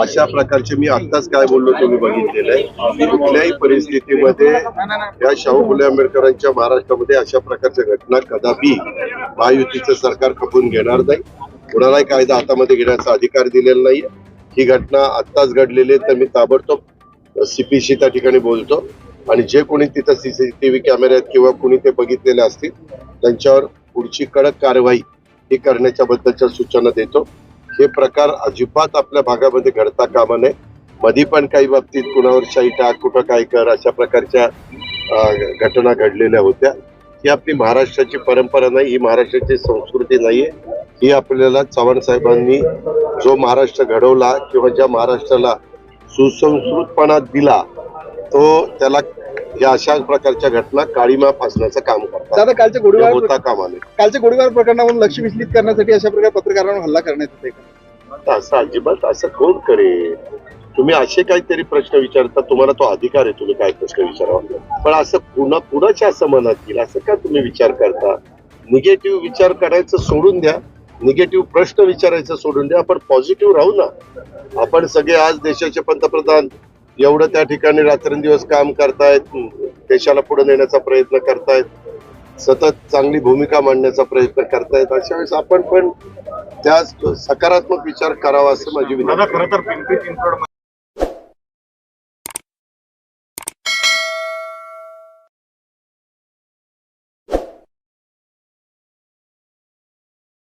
अशा प्रकारचे मी आत्ताच काय बोललो तुम्ही बघितलेलं आहे. कुठल्याही परिस्थितीमध्ये या शाहू फुले आंबेडकरांच्या महाराष्ट्रामध्ये अशा प्रकारच्या घटना कदापि महायुतीचं सरकार खपून घेणार नाही. कुणालाही कायदा हातामध्ये घेण्याचा अधिकार दिलेला नाहीये. ही घटना आत्ताच घडलेली आहे तर मी ताबडतोब सीपीसी त्या ठिकाणी बोलतो. आणि जे कोणी तिथं सीसीटीव्ही कॅमेऱ्यात किंवा कोणी ते बघितलेले असतील त्यांच्यावर पुढची कडक कारवाई ही करण्याच्या बद्दलच्या सूचना देतो. हे प्रकार अजिबात आपल्या भागामध्ये घडता कामा नये. मधी पण काही बाबतीत कुणावर शाही टाक कुठं काय कर अशा प्रकारच्या घटना घडलेल्या होत्या. ही आपली महाराष्ट्राची परंपरा नाही ही महाराष्ट्राची संस्कृती नाहीये. ही आपल्याला चव्हाण साहेबांनी जो महाराष्ट्र घडवला किंवा ज्या महाराष्ट्राला सुसंस्कृतपणा दिला तो त्याला या अशा प्रकारच्या घटना काळीमा फासण्याचं काम करतात दादा कालच्या गोळीबार होता कामा नये कालच्या गोळीबार प्रकरणावरून लक्ष विचलित करण्यासाठी अशा प्रकारे पत्रकारांवर हल्ला करण्यात येते असं अजिबात असं कोण करेल तुम्ही असे काहीतरी प्रश्न विचारता तुम्हाला तो अधिकार आहे तुम्ही काय प्रश्न विचारावा. पण असं कुणा कुणाच्या असं मनात येईल असं का तुम्ही विचार करता? निगेटिव्ह विचार करायचं सोडून द्या निगेटिव्ह प्रश्न विचारायचं सोडून द्या आपण पॉझिटिव्ह राहू ना. आपण सगळे आज देशाचे पंतप्रधान एवढं त्या ठिकाणी रात्रंदिवस काम करतायत देशाला पुढे नेण्याचा प्रयत्न करतायत. सतत चांगली भूमिका मांडण्याचा प्रयत्न करतायत. अशा वेळेस आपण पण त्या सकारात्मक विचार करावा असं माझी विनंती